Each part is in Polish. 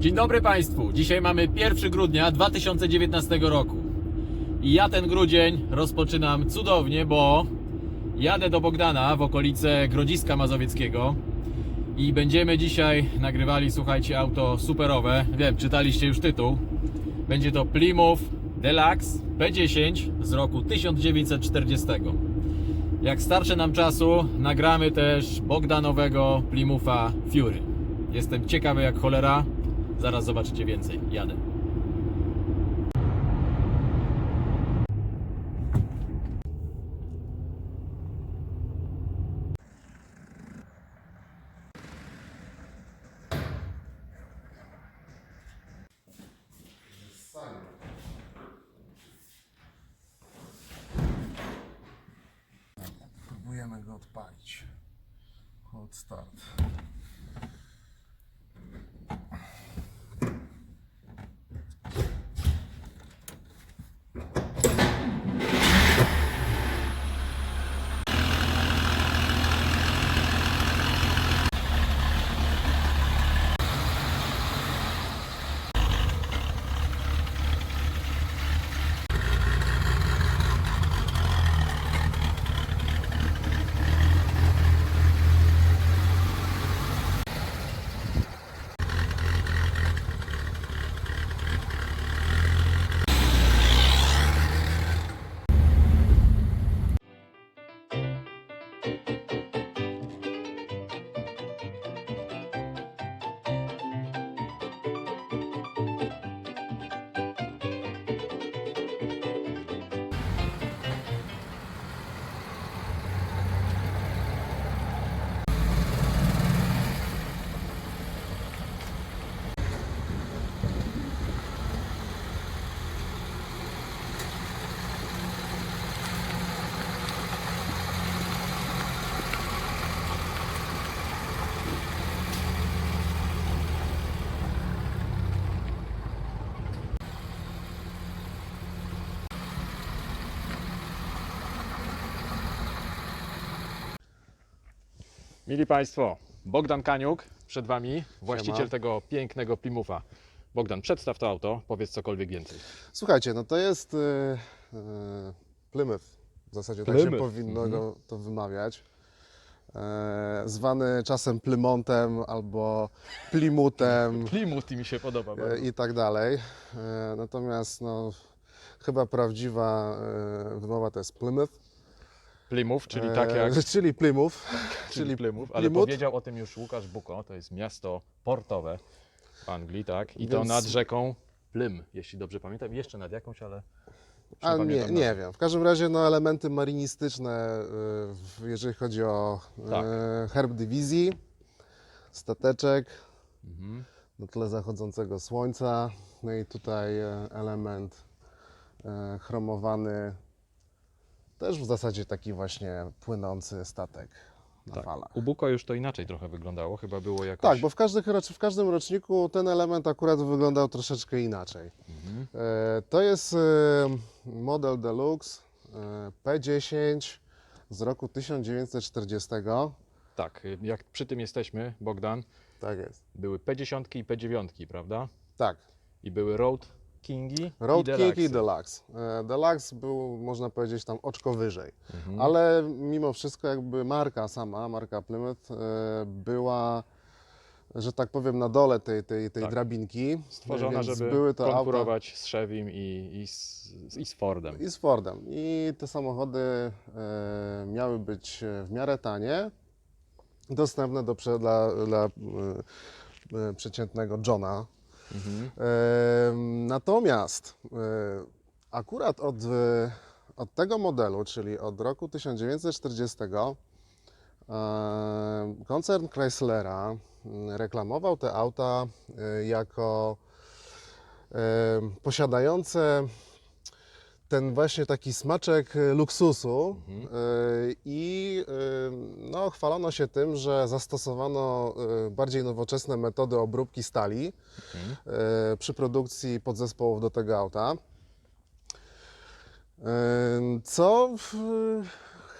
Dzień dobry Państwu. Dzisiaj mamy 1 grudnia 2019 roku. I ja ten grudzień rozpoczynam cudownie, bo jadę do Bogdana w okolice Grodziska Mazowieckiego i będziemy dzisiaj nagrywali, słuchajcie, auto superowe. Wiem, czytaliście już tytuł. Będzie to Plymouth Deluxe P10 z roku 1940. Jak starsze nam czasu, nagramy też Bogdanowego Plymoutha Fury. Jestem ciekawy jak cholera. Zaraz zobaczycie więcej. Jadę. Próbujemy go odpalić. Hot start. Mili Państwo, Bogdan Kaniuk przed Wami, właściciel Siema. tego pięknego Plymoutha. Bogdan, przedstaw to auto, powiedz cokolwiek więcej. Słuchajcie, no to jest yy, Plymouth. W zasadzie tak się Plymouth. powinno Mhm. go to wymawiać. E, zwany czasem Plymontem albo Plymouthem Plymouth mi się podoba e, i tak dalej. E, natomiast no, chyba prawdziwa e, wymowa to jest Plymouth. Plymouth, czyli E, tak jak Czyli Plymouth. czyli Plymouth, ale powiedział o tym już Łukasz Buko, to jest miasto portowe w Anglii, tak? I to Więc- nad rzeką Plym, jeśli dobrze pamiętam. Jeszcze nad jakąś, ale... A nie, nie wiem. W każdym razie no, elementy marinistyczne, w- jeżeli chodzi o Tak. y, herb dywizji, stateczek Mhm. na tle zachodzącego słońca. No i tutaj e, element e, chromowany, też w zasadzie taki właśnie płynący statek na Tak. falach. U Buko już to inaczej trochę wyglądało, chyba było jakoś... Tak, bo w, każdych, w każdym roczniku ten element akurat wyglądał troszeczkę inaczej. Mhm. E, To jest e, model Deluxe e, P10 z roku 1940. Tak, jak przy tym jesteśmy, Bogdan, Tak jest. były P10 i P9, prawda? Tak. I były Road Kingi Road i King i. Deluxe. E, Deluxe był, można powiedzieć, tam oczko wyżej. Mhm. Ale mimo wszystko jakby marka sama, marka Plymouth e, była, że tak powiem, na dole tej, tej, tej Tak. drabinki. Stworzona, żeby były to auta- konkurować z Chevym i, i, z, i z Fordem. I z Fordem. I te samochody e, miały być w miarę tanie, dostępne do, dla, dla e, e, przeciętnego Johna. Mhm. Natomiast e, akurat od, e, od tego modelu, czyli od roku 1940, e, koncern Chryslera m, reklamował te auta jako posiadające ten właśnie taki smaczek e, luksusu Mhm. e, i e, no, chwalono się tym, że zastosowano bardziej nowoczesne metody obróbki stali Mhm. przy produkcji podzespołów do tego auta. Co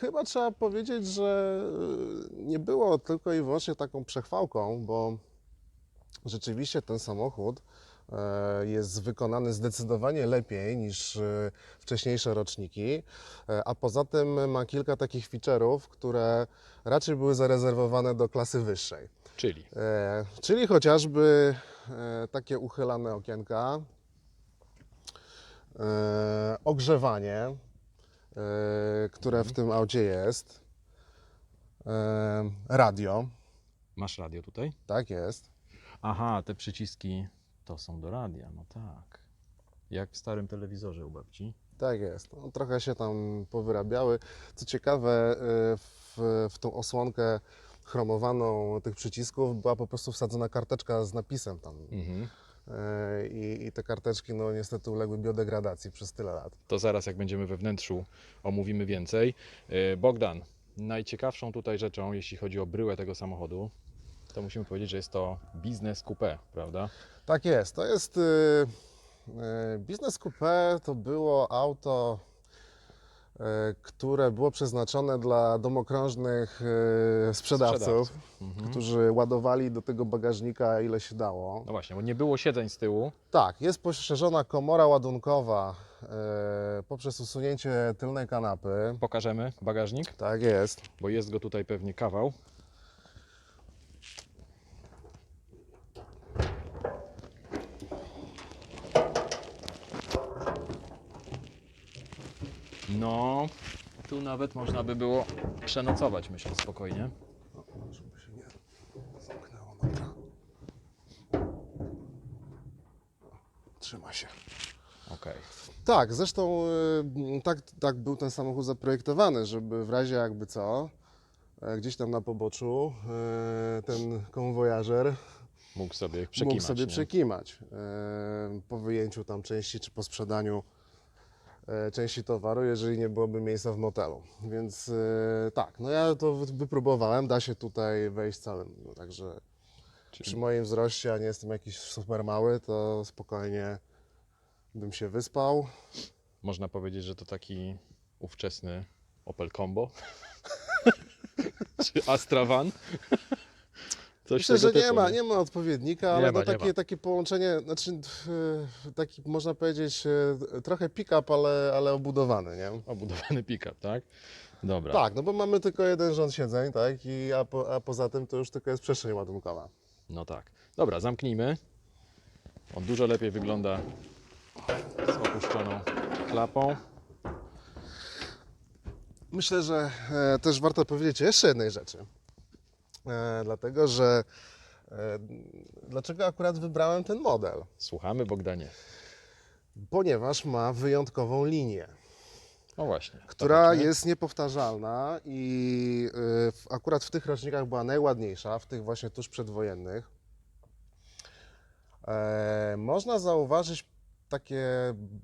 chyba trzeba powiedzieć, że nie było tylko i wyłącznie taką przechwałką, bo rzeczywiście ten samochód jest wykonany zdecydowanie lepiej niż e, wcześniejsze roczniki, e, a poza tym ma kilka takich feature'ów, które raczej były zarezerwowane do klasy wyższej. Czyli? E, czyli chociażby e, takie uchylane okienka, e, ogrzewanie, e, które w tym aucie jest, e, radio, masz radio tutaj? tak jest. Aha, te przyciski to są do radia, no tak. Jak w starym telewizorze u babci. Tak jest. No, trochę się tam powyrabiały. Co ciekawe, y, w, w tą osłonkę chromowaną tych przycisków była po prostu wsadzona karteczka z napisem tam. Mhm. Y, I, I te karteczki, no niestety uległy biodegradacji przez tyle lat. To zaraz, jak będziemy we wnętrzu, omówimy więcej. Yy, Bogdan, najciekawszą tutaj rzeczą, jeśli chodzi o bryłę tego samochodu, to musimy powiedzieć, że jest to biznes coupé, prawda? Tak jest. To jest y, y, Business Coupe to było auto, y, które było przeznaczone dla domokrążnych y, sprzedawców, Mhm. którzy ładowali do tego bagażnika ile się dało. No właśnie, bo nie było siedzeń z tyłu. Tak, jest poszerzona komora ładunkowa poprzez usunięcie tylnej kanapy. Pokażemy bagażnik, Tak jest. bo jest go tutaj pewnie kawał. No, tu nawet można by było przenocować, myślę, spokojnie. O, żeby się nie zamknęło. Trzyma się. Okej. Tak, zresztą y, tak, tak był ten samochód zaprojektowany, żeby w razie jakby co, e, gdzieś tam na poboczu e, ten konwojażer Mógł sobie przekimać. mógł sobie nie? przekimać e, po wyjęciu tam części czy po sprzedaniu części towaru, jeżeli nie byłoby miejsca w motelu. Więc e, tak, no ja to wy- wypróbowałem, da się tutaj wejść całym, no, także Czyli- przy moim wzroście, a nie jestem jakiś super mały, to spokojnie bym się wyspał. Można powiedzieć, że to taki ówczesny Opel Combo. Czy Astra Van. Coś Myślę, że nie typu, ma, nie ma odpowiednika, Nie ale ma, no takie, takie połączenie, znaczy e, taki można powiedzieć e, trochę pick-up, ale, ale obudowany, nie? Obudowany pick-up, tak? Dobra. Tak, no bo mamy tylko jeden rząd siedzeń, tak? I, a, po, a poza tym to już tylko jest przestrzeń ładunkowa. No tak. Dobra, zamknijmy. On dużo lepiej wygląda z opuszczoną klapą. Myślę, że e, też warto powiedzieć o jeszcze jednej rzeczy. E, dlatego, że e, dlaczego akurat wybrałem ten model? Słuchamy, Bogdanie. Ponieważ ma wyjątkową linię, O właśnie. która jest niepowtarzalna i w, akurat w tych rocznikach była najładniejsza, w tych właśnie tuż przedwojennych. E, można zauważyć takie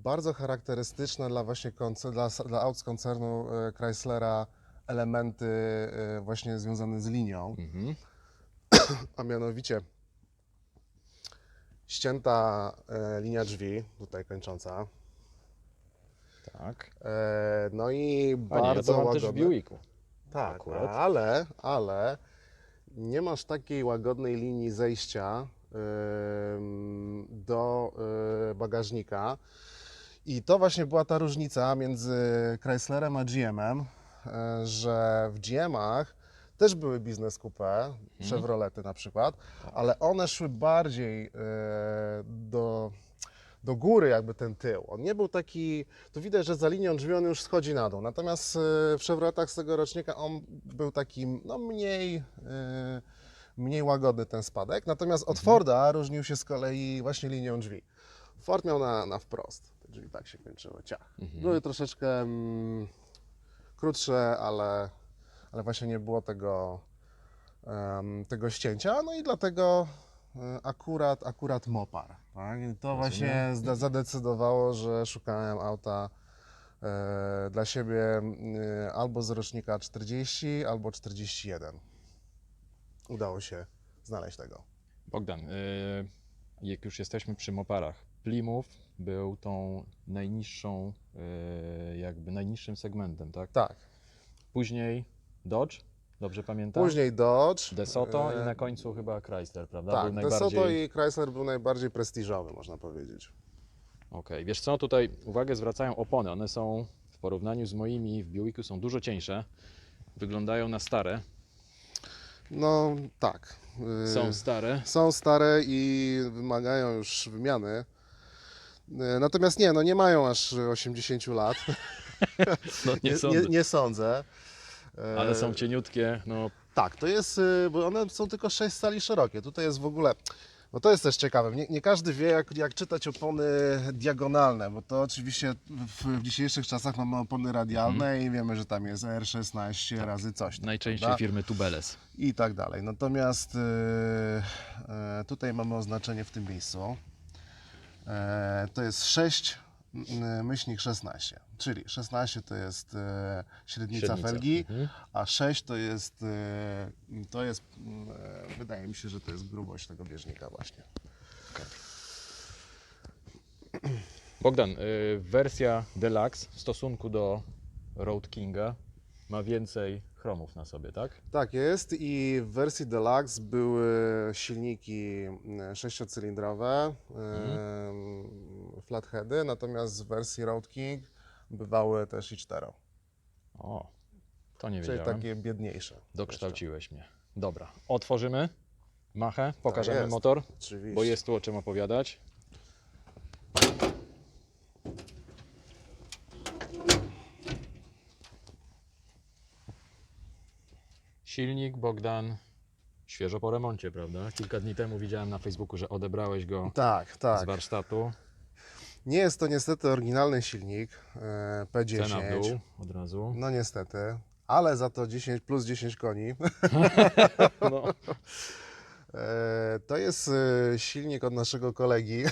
bardzo charakterystyczne dla właśnie koncer- dla, dla aut z koncernu Chryslera elementy e, właśnie związane z linią, Mhm. a mianowicie ścięta e, linia drzwi, tutaj kończąca, Tak. e, no i A nie, ja bardzo to mam też w łagodne. Buicku. Tak, akurat. ale, ale nie masz takiej łagodnej linii zejścia do bagażnika. I to właśnie była ta różnica między Chryslerem a GM-em, że w GM-ach też były biznes coupe, Chevrolety na przykład, ale one szły bardziej y, do, do góry jakby ten tył. On nie był taki, tu widać, że za linią drzwi on już schodzi na dół. Natomiast y, w Chevroletach z tego rocznika on był taki no, mniej, mniej łagodny ten spadek. Natomiast od Forda różnił się z kolei właśnie linią drzwi. Ford miał na, na wprost. Te drzwi tak się kończyły, ciach. Były troszeczkę mm, krótsze, ale, ale właśnie nie było tego, em, tego ścięcia. No i dlatego y, akurat, akurat Mopar. Tak? I to właśnie zadecydowało, że szukałem auta e, dla siebie y, albo z rocznika 40, albo 41. Udało się znaleźć tego. Bogdan, y, jak już jesteśmy przy Moparach, Plymouth był tą najniższą, y, jakby najniższym segmentem, tak? Tak. Później Dodge, Dobrze pamiętam? Później Dodge. DeSoto i e, na końcu chyba Chrysler, prawda? Tak, Był DeSoto najbardziej... i Chrysler był najbardziej prestiżowy, można powiedzieć. Okej, wiesz co, tutaj uwagę zwracają opony. One są w porównaniu z moimi w Buicku są dużo cieńsze. Wyglądają na stare. No tak. y, Są stare. są stare i wymagają już wymiany. Y, Natomiast nie, no nie mają aż 80 lat. No nie, sądzę. nie, nie sądzę. E, Ale są cieniutkie. No, Tak, to jest, y, bo one są tylko 6 cali szerokie. Tutaj jest w ogóle, bo to jest też ciekawe. Nie, nie każdy wie, jak, jak czytać opony diagonalne, bo to oczywiście w, w dzisiejszych czasach mamy opony radialne i wiemy, że tam jest R16 razy coś. tam, najczęściej prawda? firmy Tubeles. I tak dalej. Natomiast y, y, tutaj mamy oznaczenie w tym miejscu. E, to jest 6 y, myślnik 16, czyli 16 to jest y, średnica, Średnica. felgi, Mhm. a 6 to jest, to jest, wydaje mi się, że to jest grubość tego bieżnika właśnie. Bogdan, y, wersja Deluxe w stosunku do Road Kinga ma więcej chromów na sobie, tak? Tak jest i w wersji Deluxe były silniki y, sześciocylindrowe, y, flatheady, natomiast w wersji Road King bywały też i cztero, O, to nie czyli wiedziałem. takie biedniejsze. Dokształciłeś mnie. Dobra, otworzymy machę, pokażemy jest. motor, Oczywiście. bo jest tu o czym opowiadać. Silnik Bogdan świeżo po remoncie, prawda? Kilka dni temu widziałem na Facebooku, że odebrałeś go Tak, z tak. warsztatu. Nie jest to niestety oryginalny silnik e, P10. Cena w dół od razu. No niestety, ale za to 10 plus 10 koni. No, E, To jest e, silnik od naszego kolegi,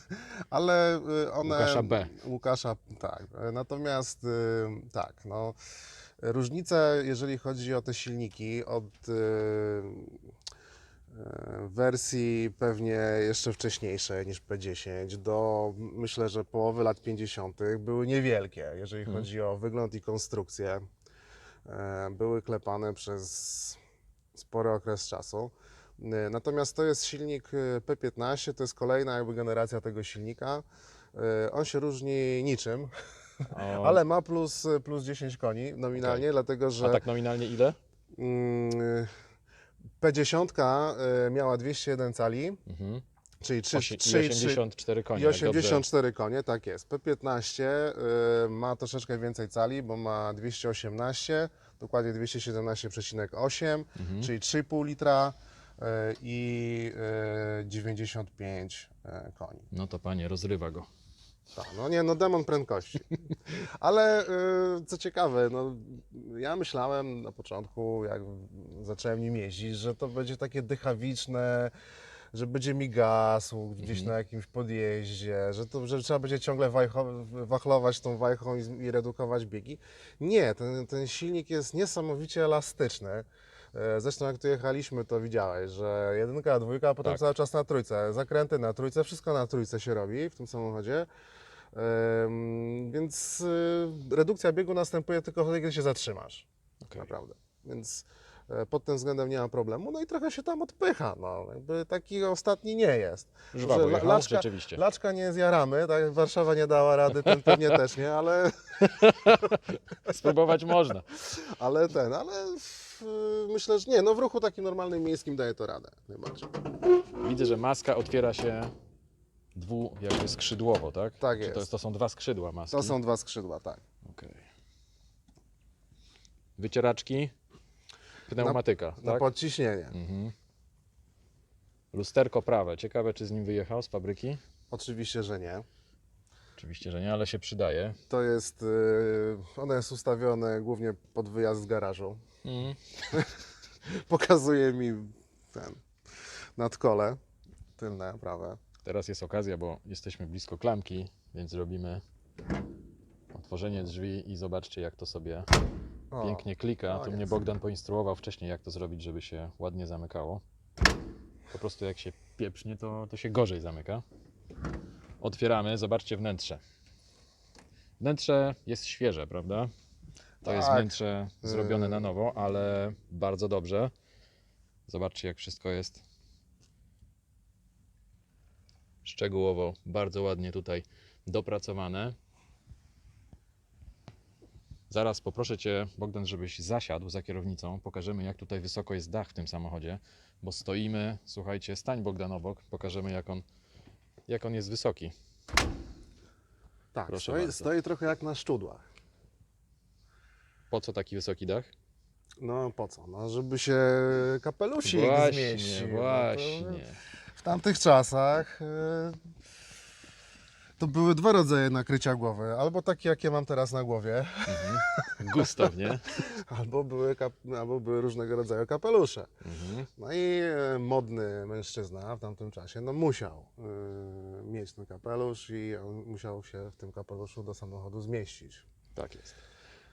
ale one... Łukasza B. Łukasza, tak. Natomiast tak, no, różnice, jeżeli chodzi o te silniki od e, e, wersji pewnie jeszcze wcześniejszej niż P10 do myślę, że połowy lat 50. były niewielkie, jeżeli Mhm. chodzi o wygląd i konstrukcję. E, Były klepane przez spory okres czasu. E, Natomiast to jest silnik e, P15, to jest kolejna jakby generacja tego silnika. On się różni niczym, o, ale ma plus, plus 10 koni nominalnie, dlatego że A tak nominalnie ile? mm, P10 e, miała 201 cali, Mhm. czyli 3, Osie- 3, i 84 konie. i jak dobrze- 84 konie, tak jest. P15 y, ma troszeczkę więcej cali, bo ma 218, dokładnie 217,8, Mhm. czyli 3,5 litra y, i y, 95 y, koni. No to panie, rozrywa go. Tak, no nie, no demon prędkości. Ale y, co ciekawe, no, ja myślałem na początku, jak zacząłem nim jeździć, że to będzie takie dychawiczne, że będzie mi gasł gdzieś na jakimś podjeździe, że, to, że trzeba będzie ciągle wajcho, wachlować tą wajchą i, i redukować biegi. Nie, ten, ten silnik jest niesamowicie elastyczny. E, Zresztą jak tu jechaliśmy, to widziałeś, że jedynka, dwójka, a potem Tak. cały czas na trójce. Zakręty na trójce, wszystko na trójce się robi w tym samochodzie. Więc y, redukcja biegu następuje tylko wtedy, kiedy się zatrzymasz. Okej. Naprawdę. Więc e, pod tym względem nie ma problemu. No i trochę się tam odpycha. No. Jakby taki ostatni nie jest. Żwawo la- laczka- rzeczywiście. Laczka nie zjaramy, tak Warszawa nie dała rady, ten pewnie też nie, ale, Spróbować można. ale ten, ale w, myślę, że nie, no w ruchu takim normalnym miejskim daje to radę najbardziej. Widzę, że maska otwiera się dwu, jakby skrzydłowo, tak? Tak Czy To, jest. jest, to są dwa skrzydła maski. To są dwa skrzydła, tak. Okej. Wycieraczki, pneumatyka, Na tak? podciśnienie. Mhm. Lusterko prawe. Ciekawe, czy z nim wyjechał z fabryki? Oczywiście, że nie. Oczywiście, że nie, ale się przydaje. To jest, y, one jest ustawione głównie pod wyjazd z garażu. Mhm. Pokazuje mi ten nadkole tylne, prawe. Teraz jest okazja, bo jesteśmy blisko klamki, więc robimy otworzenie drzwi i zobaczcie, jak to sobie O, pięknie klika. o Tu mnie jest. Bogdan poinstruował wcześniej, jak to zrobić, żeby się ładnie zamykało. Po prostu jak się pieprznie, to, to się gorzej zamyka. Otwieramy, zobaczcie wnętrze. Wnętrze jest świeże, prawda? To jest Tak. wnętrze zrobione na Yy. nowo, ale bardzo dobrze. Zobaczcie, jak wszystko jest szczegółowo, bardzo ładnie tutaj dopracowane. Zaraz poproszę Cię, Bogdan, żebyś zasiadł za kierownicą. Pokażemy, jak tutaj wysoko jest dach w tym samochodzie, bo stoimy, słuchajcie, stań Bogdan obok, pokażemy, jak on, jak on jest wysoki. Tak, Proszę stoi, bardzo. stoi trochę jak na szczudłach. Po co taki wysoki dach? No po co? No, żeby się kapelusik Właśnie, zmieścił. No to właśnie. W tamtych czasach e, to były dwa rodzaje nakrycia głowy. Albo takie, jakie mam teraz na głowie, Mhm. Gustaw, nie? albo były, albo były różnego rodzaju kapelusze. Mhm. No i e, modny mężczyzna w tamtym czasie no, musiał e, mieć ten kapelusz i on musiał się w tym kapeluszu do samochodu zmieścić. Tak jest.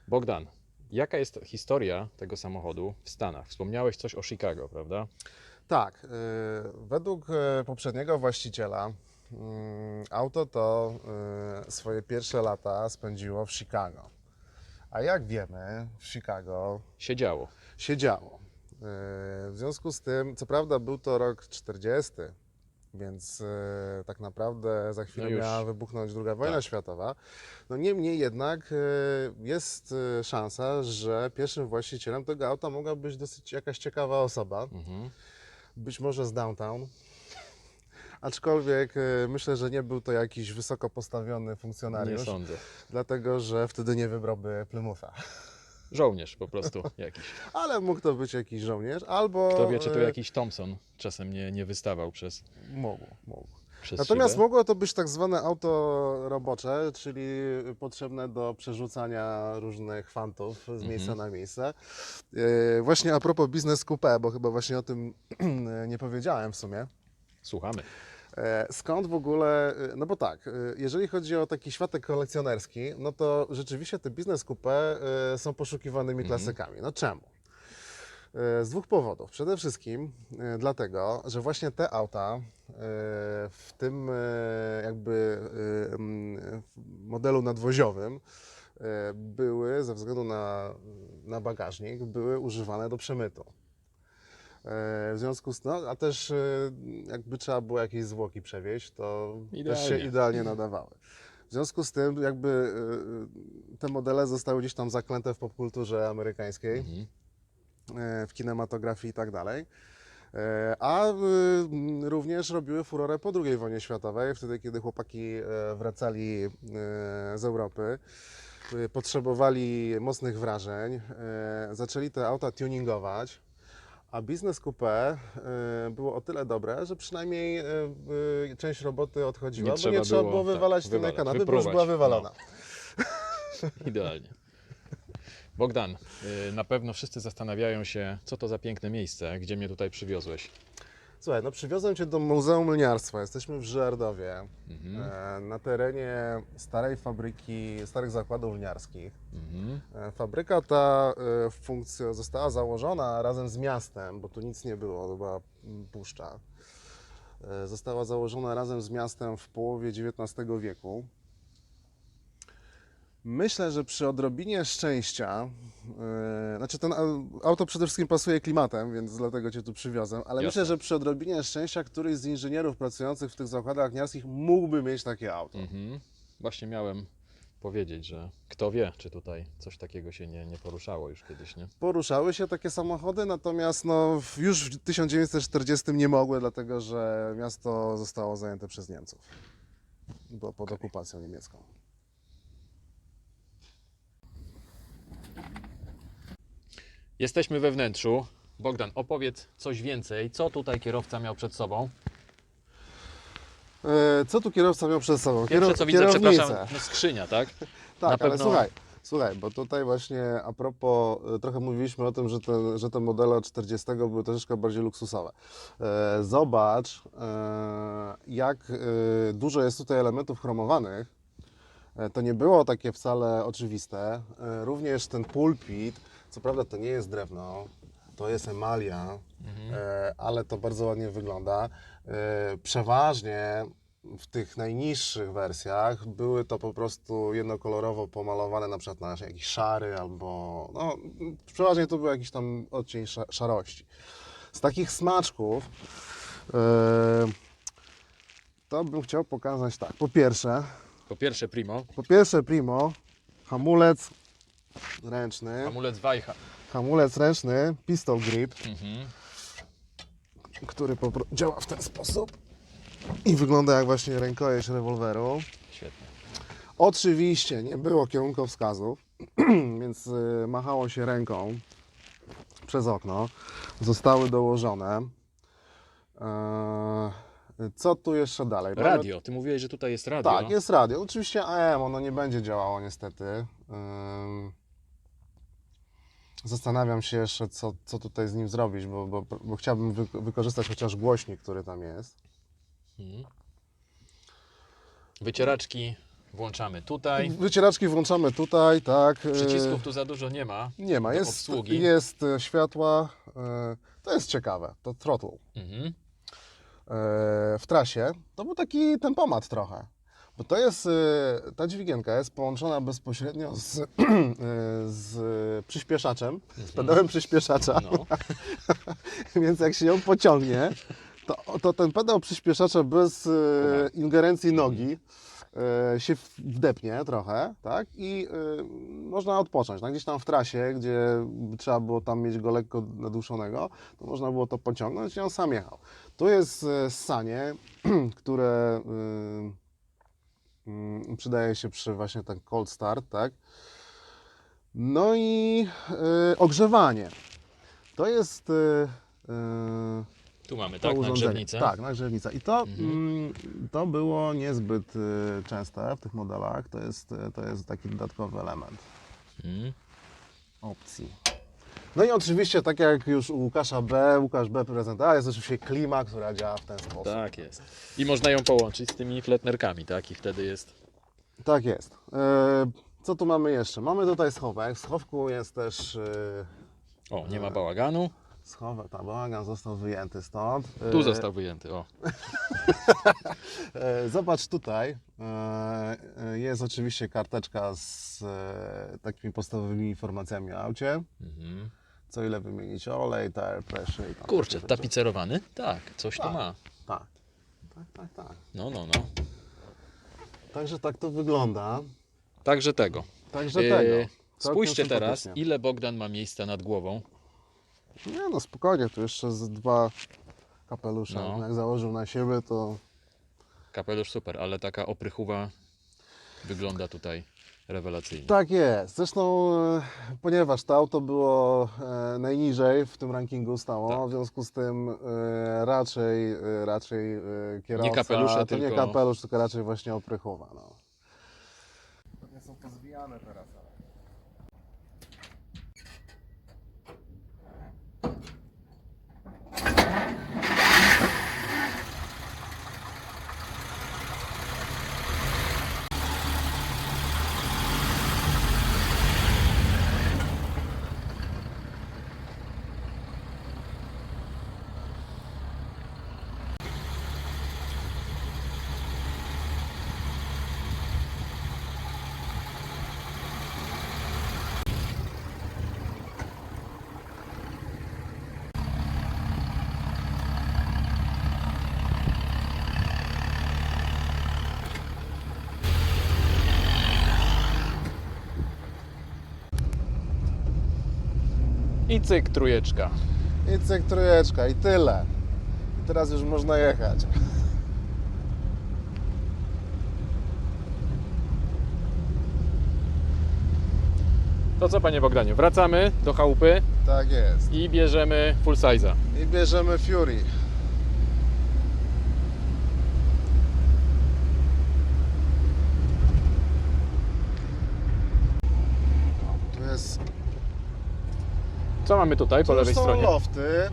Bogdan, jaka jest historia tego samochodu w Stanach? Wspomniałeś coś o Chicago, prawda? Tak, y, według y, poprzedniego właściciela y, auto to y, swoje pierwsze lata spędziło w Chicago. A jak wiemy, w Chicago Siedziało. się działo. Y, W związku z tym, co prawda był to rok 40, więc tak naprawdę za chwilę No miała wybuchnąć II wojna Tak. światowa. No niemniej jednak jest szansa, że pierwszym właścicielem tego auta mogła być dosyć jakaś ciekawa osoba Mhm. Być może z downtown. Aczkolwiek e, myślę, że nie był to jakiś wysoko postawiony Nie funkcjonariusz, sądzę. dlatego że wtedy nie wybrałby Plymoutha. Żołnierz po prostu jakiś. Ale mógł to być jakiś żołnierz, albo... Kto wie, czy tu e, jakiś Thompson czasem nie, nie wystawał przez, Mógł, mógł. Przez Natomiast szybę. mogło to być tak zwane auto robocze, czyli potrzebne do przerzucania różnych fantów z miejsca na miejsce. E, Właśnie a propos biznes coupé, bo chyba właśnie o tym nie powiedziałem w sumie. Słuchamy. E, Skąd w ogóle, e, no bo tak, e, jeżeli chodzi o taki światek kolekcjonerski, no to rzeczywiście te biznes coupé e, są poszukiwanymi klasykami. No czemu? E, Z dwóch powodów. Przede wszystkim e, dlatego, że właśnie te auta e, w tym jakby modelu nadwoziowym były, ze względu na, na bagażnik, były używane do przemytu. W związku z no, a też jakby trzeba było jakieś zwłoki przewieźć, to też się Idealnie. idealnie nadawały. W związku z tym jakby te modele zostały gdzieś tam zaklęte w popkulturze amerykańskiej, Mhm. E, w kinematografii i tak dalej. E, A y, również robiły furorę po II wojnie światowej, wtedy kiedy chłopaki e, wracali z Europy, y, potrzebowali mocnych wrażeń, zaczęli te auta tuningować, a biznes coupé było o tyle dobre, że przynajmniej część roboty odchodziła, Nie bo trzeba nie trzeba było, było tak, wywalać tylnej wywalać, kanapy, bo już była wywalona. Idealnie. Bogdan, y, na pewno wszyscy zastanawiają się, co to za piękne miejsce, gdzie mnie tutaj przywiozłeś. Słuchaj, no przywiozłem Cię do Muzeum Lniarstwa. Jesteśmy w Żerdowie, Mhm. e, na terenie starej fabryki, starych zakładów lniarskich. Mhm. E, Fabryka ta e, funkcja została założona razem z miastem, bo tu nic nie było, to była puszcza. Została założona razem z miastem w połowie XIX wieku. Myślę, że przy odrobinie szczęścia, e, znaczy ten au- auto przede wszystkim pasuje klimatem, więc dlatego Cię tu przywiozłem, ale Jasne. myślę, że przy odrobinie szczęścia któryś z inżynierów pracujących w tych zakładach lniarskich mógłby mieć takie auto. Mhm. Właśnie miałem powiedzieć, że kto wie, czy tutaj coś takiego się nie, nie poruszało już kiedyś, nie? poruszały się takie samochody, natomiast no, już w 1940 nie mogły, dlatego że miasto zostało zajęte przez Niemców. Było pod okupacją niemiecką. Jesteśmy we wnętrzu. Bogdan, opowiedz coś więcej. Co tutaj kierowca miał przed sobą? E, co tu kierowca miał przed sobą? Pierwsze co widzę, kierownicę. przepraszam, no skrzynia, tak? Tak, ale pewno- słuchaj, słuchaj, bo tutaj właśnie a propos, e, trochę mówiliśmy o tym, że te, że te modele od 40 były troszeczkę bardziej luksusowe. E, zobacz, e, jak e, dużo jest tutaj elementów chromowanych. E, To nie było takie wcale oczywiste. E, Również ten pulpit, co prawda to nie jest drewno, to jest emalia, e, ale to bardzo ładnie wygląda. E, Przeważnie w tych najniższych wersjach były to po prostu jednokolorowo pomalowane na przykład na jakiś szary albo no przeważnie to był jakiś tam odcień sza- szarości. Z takich smaczków yy, to bym chciał pokazać tak. Po pierwsze, Po pierwsze primo, po pierwsze primo hamulec ręczny, hamulec Wajcha. hamulec ręczny pistol grip, Mhm. który działa w ten sposób i wygląda jak właśnie rękojeść rewolweru. Świetnie. Oczywiście nie było kierunkowskazów, więc y, machało się ręką przez okno. Zostały dołożone. Eee, Co tu jeszcze dalej? Mamy- Radio, ty mówiłeś, że tutaj jest radio. Tak, jest radio. Oczywiście AM, ono nie będzie działało niestety. Ym, Zastanawiam się jeszcze, co, co tutaj z nim zrobić, bo, bo, bo chciałbym wy, wykorzystać chociaż głośnik, który tam jest. Mhm. Wycieraczki włączamy tutaj. Wycieraczki włączamy tutaj, tak. yy, Przycisków tu za dużo nie ma. Nie ma, jest, obsługi. jest e, światła. e, To jest ciekawe, to throttle. Mhm. E, W trasie to był taki tempomat trochę. Bo to jest, e, ta dźwigienka jest połączona bezpośrednio z, e, z przyspieszaczem, z pedałem przyspieszacza, No. więc jak się ją pociągnie, to, to ten pedał przyspieszacza bez e, ingerencji nogi e, się wdepnie trochę, tak? I można odpocząć. No, gdzieś tam w trasie, gdzie trzeba było tam mieć go lekko naduszonego, to można było to pociągnąć i on sam jechał. Tu jest e, ssanie, które y, y, przydaje się przy właśnie ten cold start, tak? No i y, ogrzewanie. To jest y, y, Tu mamy, tak, nagrzewnicę. Tak, nagrzewnica. I to, Mhm. mm, to było niezbyt y, częste w tych modelach. To jest, to jest taki dodatkowy element Mhm. opcji. No i oczywiście, tak jak już u Łukasza B, Łukasz B prezentuje, jest oczywiście klima, która działa w ten sposób. Tak jest. I można ją połączyć z tymi fletnerkami, tak? I wtedy jest. Tak jest. E, Co tu mamy jeszcze? Mamy tutaj schowek. W schowku jest też e, O, nie ma bałaganu. Schowek. Ta bałagan został wyjęty stąd. E, Tu został wyjęty. O. e, Zobacz tutaj. E, e, Jest oczywiście karteczka z e, takimi podstawowymi informacjami o aucie. Mhm. Co ile wymienić olej, tire pressure i tam Kurczę, tapicerowany? Tak, coś to Tak. ma. Tak. Tak, tak, tak. No, no, no. Także tak to wygląda. Także tego. Także tego. Całkiem Spójrzcie teraz, ile Bogdan ma miejsca nad głową. Nie no, spokojnie, tu jeszcze z dwa kapelusze. No. Jak założył na siebie, to Kapelusz super, ale taka oprychuwa wygląda tutaj rewelacyjnie. Tak jest. Zresztą, e, ponieważ to auto było e, najniżej w tym rankingu stało, Tak. w związku z tym e, raczej, raczej kierowca, kapelusze, nie tylko- kapelusz, tylko raczej właśnie oprychowa. No. Nie są pozwijane teraz, I cyk, trujeczka. I cyk, trójeczka i tyle. I teraz już można jechać. To co, panie Bogdanie, wracamy do chałupy Tak jest. i bierzemy full size'a. I bierzemy Fury. Tu jest Co mamy tutaj po To lewej są stronie? lofty,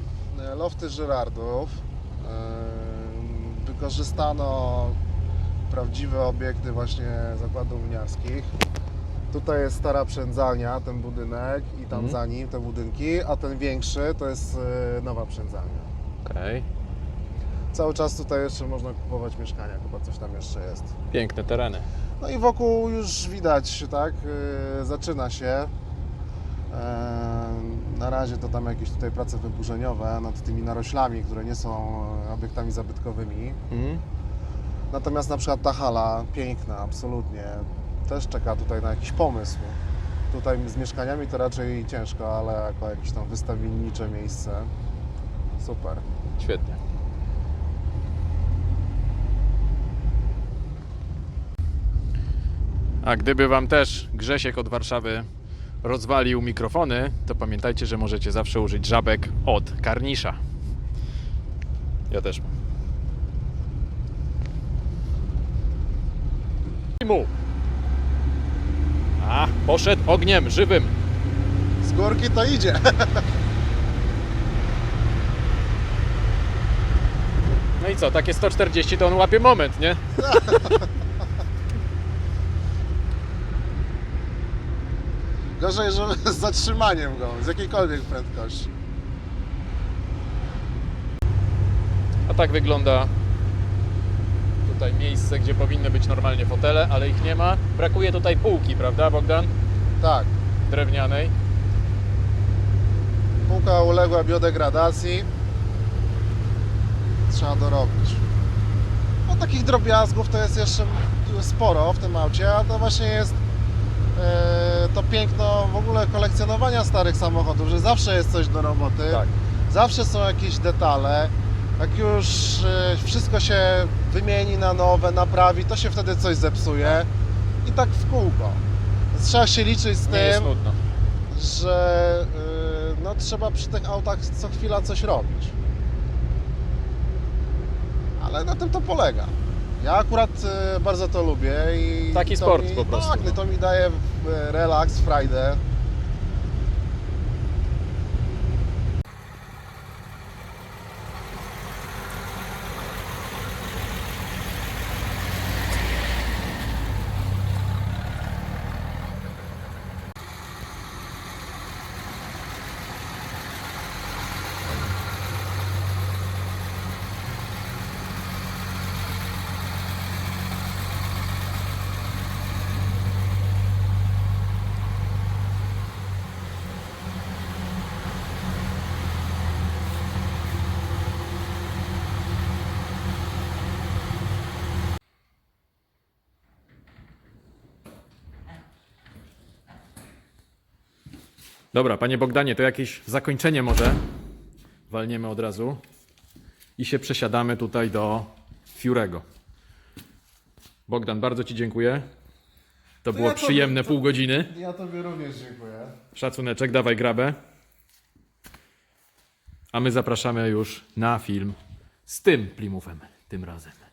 e, lofty Żyrardów. Em, Wykorzystano prawdziwe obiekty właśnie zakładów winiarskich. Tutaj jest stara przędzalnia, ten budynek i tam Mhm. za nim te budynki, a ten większy to jest e, nowa przędzalnia. Okej. Cały czas tutaj jeszcze można kupować mieszkania, chyba coś tam jeszcze jest. Piękne tereny. No i wokół już widać, tak, zaczyna się. Na razie to tam jakieś tutaj prace wyburzeniowe nad tymi naroślami, które nie są e, obiektami zabytkowymi. Mhm. Natomiast na przykład ta hala, piękna, absolutnie, też czeka tutaj na jakiś pomysł. Tutaj z mieszkaniami to raczej ciężko, ale jako jakieś tam wystawiennicze miejsce, super. Świetnie. A gdyby Wam też Grzesiek od Warszawy rozwalił mikrofony, to pamiętajcie, że możecie zawsze użyć żabek od Karnisza. Ja też mam. Mu. A, poszedł ogniem żywym. Z górki to idzie. No i co, takie 140 to on łapie moment, nie? Gorzej, że z zatrzymaniem go, z jakiejkolwiek prędkości. A tak wygląda tutaj miejsce, gdzie powinny być normalnie fotele, ale ich nie ma. Brakuje tutaj półki, prawda Bogdan? Tak, Drewnianej. półka uległa biodegradacji. Trzeba dorobić. No takich drobiazgów to jest jeszcze sporo w tym aucie, a to właśnie jest to piękno w ogóle kolekcjonowania starych samochodów, że zawsze jest coś do roboty. Tak. Zawsze są jakieś detale. Jak już e, wszystko się wymieni na nowe, naprawi, to się wtedy coś zepsuje. I tak w kółko. Więc trzeba się liczyć z tym, że y, no, trzeba przy tych autach co chwila coś robić. Ale na tym to polega. Ja akurat y, bardzo to lubię i Taki to sport mi, po prostu, Tak, no. to mi daje y, relaks, frajdę. Dobra, panie Bogdanie, to jakieś zakończenie może. Walniemy od razu. I się przesiadamy tutaj do Fiurego. Bogdan, bardzo Ci dziękuję. To było ja to- przyjemne to- pół godziny. Ja Tobie również dziękuję. Szacuneczek, dawaj grabę. A my zapraszamy już na film z tym Plymuthem tym razem.